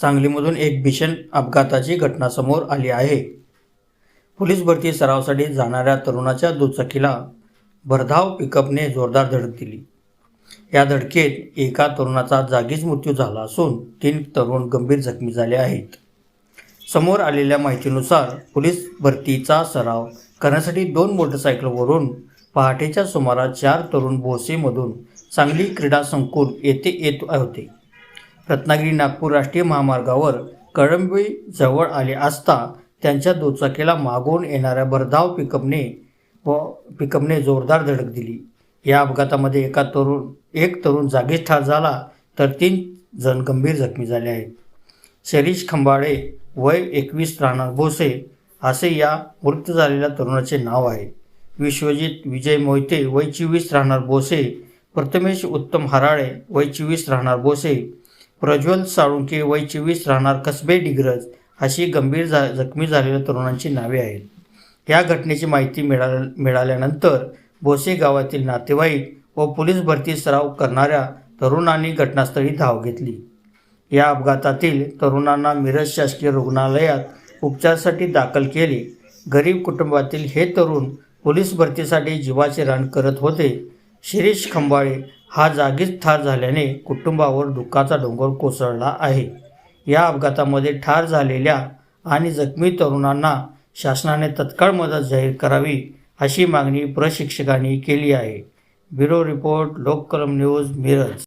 सांगलीमधून एक भीषण अपघाताची घटना समोर आली आहे. पोलीस भरती सरावासाठी जाणाऱ्या तरुणाच्या दुचाकीला भरधाव पिकअपने जोरदार धडक दिली. या धडकेत एका तरुणाचा जागीच मृत्यू झाला असून तीन तरुण गंभीर जखमी झाले आहेत. समोर आलेल्या माहितीनुसार पोलीस भरतीचा सराव करण्यासाठी दोन मोटरसायकलवरून पहाटेच्या सुमारास चार तरुण बोसेमधून सांगली क्रीडा संकुल येथे येत होते. रत्नागिरी नागपूर राष्ट्रीय महामार्गावर कळंबी जवळ आले असता त्यांच्या दुचाकीला मागून येणाऱ्या भरधाव पिकअपने व पिकअपने जोरदार धडक दिली. या अपघातामध्ये एका तरुण एक तरुण जागीच ठार झाला तर तीन जण गंभीर जखमी झाले आहेत. शरीश खंबाळे वय एकवीस राहणार भोसे असे या मृत झालेल्या तरुणाचे नाव आहे. विश्वजित विजय मोहिते वय चोवीस राहणार भोसे प्रथमेश उत्तम हराळे वय चोवीस राहणार भोसे प्रज्वल साळुंके वय चोवीस राहणार कसबे डिग्रज अशी गंभीर जा जखमी झालेल्या तरुणांची नावे आहेत. या घटनेची माहिती मिळाल्या मिळाल्यानंतर भोसे गावातील नातेवाईक व पोलीस भरती सराव करणाऱ्या तरुणांनी घटनास्थळी धाव घेतली. या अपघातातील तरुणांना मिरज शासकीय रुग्णालयात उपचारासाठी दाखल केले. गरीब कुटुंबातील हे तरुण पोलीस भरतीसाठी जीवाचे रान करत होते. शिरीष खंबाळे हा जागीच ठार झाल्याने कुटुंबावर दुःखाचा डोंगर कोसळला आहे. या अपघातामध्ये ठार झालेल्या आणि जखमी तरुणांना शासनाने तत्काळ मदत जाहीर करावी अशी मागणी प्रशिक्षकांनी केली आहे. Bureau report Lokkalam news Miraj.